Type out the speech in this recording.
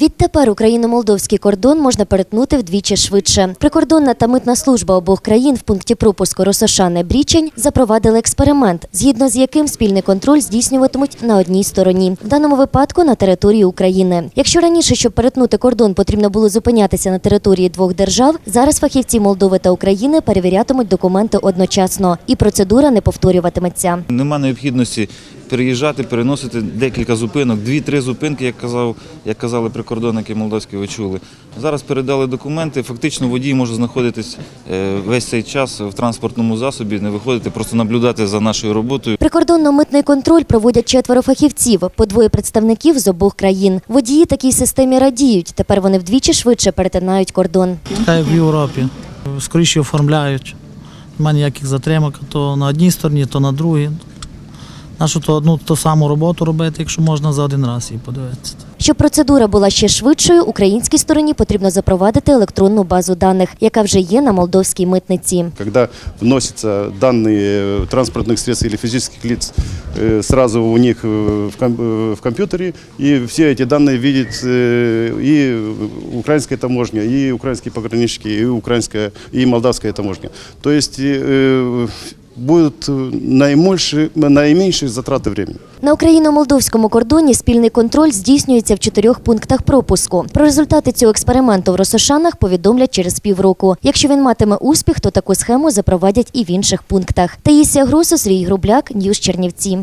Відтепер україно-молдовський кордон можна перетнути вдвічі швидше. Прикордонна та митна служба обох країн в пункті пропуску Росошане Брічень запровадили експеримент, згідно з яким спільний контроль здійснюватимуть на одній стороні, в даному випадку на території України. Якщо раніше, щоб перетнути кордон, потрібно було зупинятися на території двох держав, зараз фахівці Молдови та України перевірятимуть документи одночасно, і процедура не повторюватиметься. Нема необхідності переїжджати, переносити декілька зупинок, дві-три зупинки, як казав, як казали прикордонники молдовські, ви чули. Зараз передали документи. Фактично водій може знаходитись е, весь цей час в транспортному засобі, не виходити, просто наблюдати за нашою роботою. Прикордонно-митний контроль проводять четверо фахівців, по двоє представників з обох країн. Водії такій системі радіють. Тепер вони вдвічі швидше перетинають кордон. Та в Європі. Скоріше оформляють. Нема ніяких затримок, то на одній стороні, то на другій. Нашу то одну ту саму роботу робити, якщо можна за один раз її подивитися. Щоб процедура була ще швидшою, українській стороні потрібно запровадити електронну базу даних, яка вже є на молдовській митниці. Когда вносятся данные э, транспортных средств или физических лиц э, сразу у них э, в, ком- э, в компьютере, и все эти данные видит э, и украинская таможня, и украинские пограничники, и украинская, и молдавская таможня. То есть найменші, найменші затрати времени. На україно-молдовському кордоні спільний контроль здійснюється в чотирьох пунктах пропуску. Про результати цього експерименту в Росошанах повідомлять через півроку. Якщо він матиме успіх, то таку схему запровадять і в інших пунктах. Таїсія Гросу, Сергій Грубляк, Ньюс Чернівці.